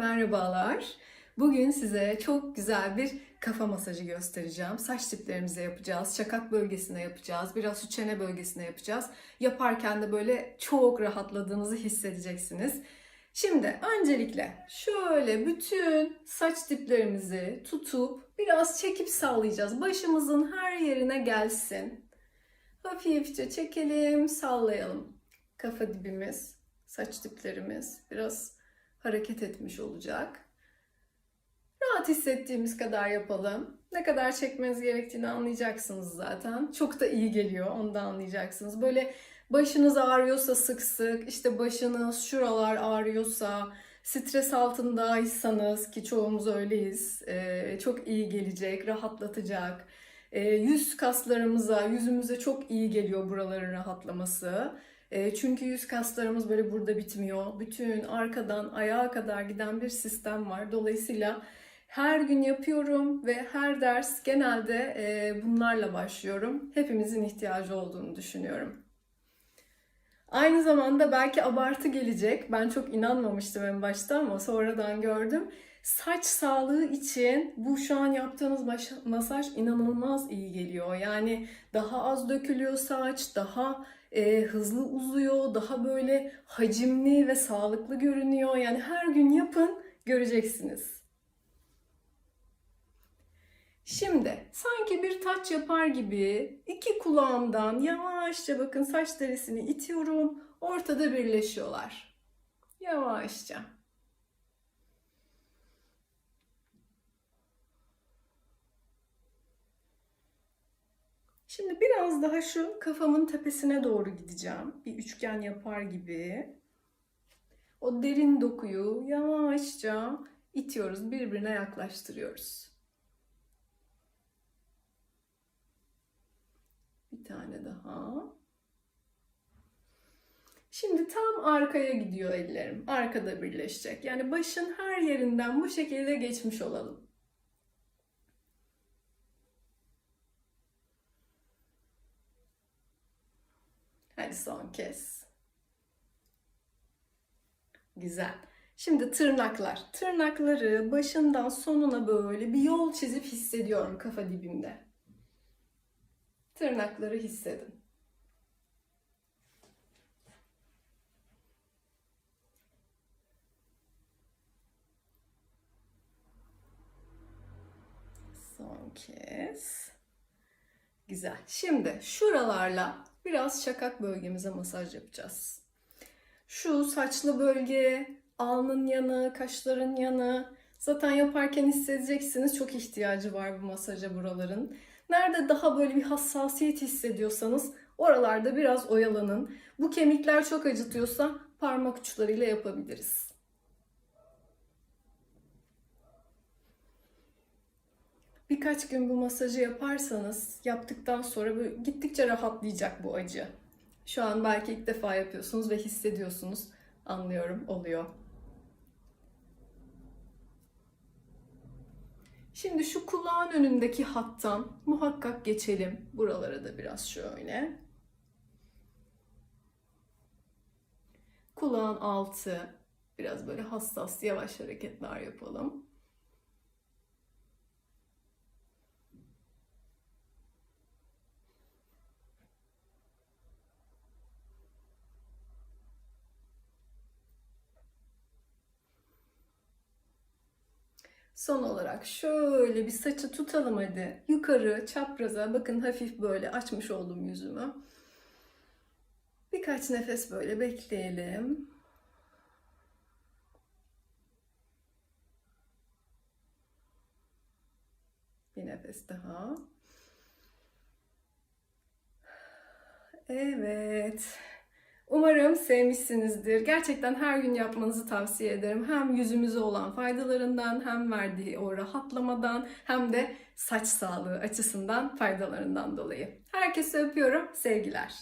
Merhabalar. Bugün size çok güzel bir kafa masajı göstereceğim. Saç tiplerimize yapacağız, şakak bölgesine yapacağız, biraz şu çene bölgesine yapacağız. Yaparken de böyle çok rahatladığınızı hissedeceksiniz. Şimdi öncelikle şöyle bütün saç diplerimizi tutup biraz çekip sallayacağız. Başımızın her yerine gelsin. Hafifçe çekelim, sallayalım. Kafa dibimiz, saç diplerimiz biraz hareket etmiş olacak. Rahat hissettiğimiz kadar yapalım. Ne kadar çekmeniz gerektiğini anlayacaksınız zaten. Çok da iyi geliyor, onu da anlayacaksınız. Böyle başınız ağrıyorsa sık sık, işte başınız şuralar ağrıyorsa, stres altındaysanız ki çoğumuz öyleyiz, ee, çok iyi gelecek, rahatlatacak. Ee, yüz kaslarımıza, yüzümüze çok iyi geliyor buraların rahatlaması. E, Çünkü yüz kaslarımız böyle burada bitmiyor. Bütün arkadan ayağa kadar giden bir sistem var. Dolayısıyla her gün yapıyorum ve her ders genelde e, bunlarla başlıyorum. Hepimizin ihtiyacı olduğunu düşünüyorum. Aynı zamanda belki abartı gelecek. Ben çok inanmamıştım en başta ama sonradan gördüm. Saç sağlığı için bu şu an yaptığınız masaj inanılmaz iyi geliyor. Yani daha az dökülüyor saç, daha e, hızlı uzuyor, daha böyle hacimli ve sağlıklı görünüyor. Yani her gün yapın, göreceksiniz. Şimdi sanki bir taç yapar gibi iki kulağımdan yavaşça bakın saç derisini itiyorum. Ortada birleşiyorlar. Yavaşça. Şimdi biraz daha şu kafamın tepesine doğru gideceğim. Bir üçgen yapar gibi. O derin dokuyu yavaşça itiyoruz, birbirine yaklaştırıyoruz. Bir tane daha. Şimdi tam arkaya gidiyor ellerim. Arkada birleşecek. Yani başın her yerinden bu şekilde geçmiş olalım. Hadi son kez. Güzel. Şimdi tırnaklar. Tırnakları başından sonuna böyle bir yol çizip hissediyorum kafa dibimde. Tırnakları hissedin. Son kez. Güzel. Şimdi şuralarla biraz şakak bölgemize masaj yapacağız. Şu saçlı bölge, alnın yanı, kaşların yanı. Zaten yaparken hissedeceksiniz çok ihtiyacı var bu masaja buraların. Nerede daha böyle bir hassasiyet hissediyorsanız oralarda biraz oyalanın. Bu kemikler çok acıtıyorsa parmak uçlarıyla yapabiliriz. Birkaç gün bu masajı yaparsanız yaptıktan sonra böyle gittikçe rahatlayacak bu acı. Şu an belki ilk defa yapıyorsunuz ve hissediyorsunuz. Anlıyorum, oluyor. Şimdi şu kulağın önündeki hattan muhakkak geçelim. Buralara da biraz şöyle. Kulağın altı biraz böyle hassas yavaş hareketler yapalım. Son olarak şöyle bir saçı tutalım hadi. Yukarı çapraza bakın hafif böyle açmış oldum yüzümü. Birkaç nefes böyle bekleyelim. Bir nefes daha. Evet. Umarım sevmişsinizdir. Gerçekten her gün yapmanızı tavsiye ederim. Hem yüzümüze olan faydalarından, hem verdiği o rahatlamadan, hem de saç sağlığı açısından faydalarından dolayı. Herkese öpüyorum. Sevgiler.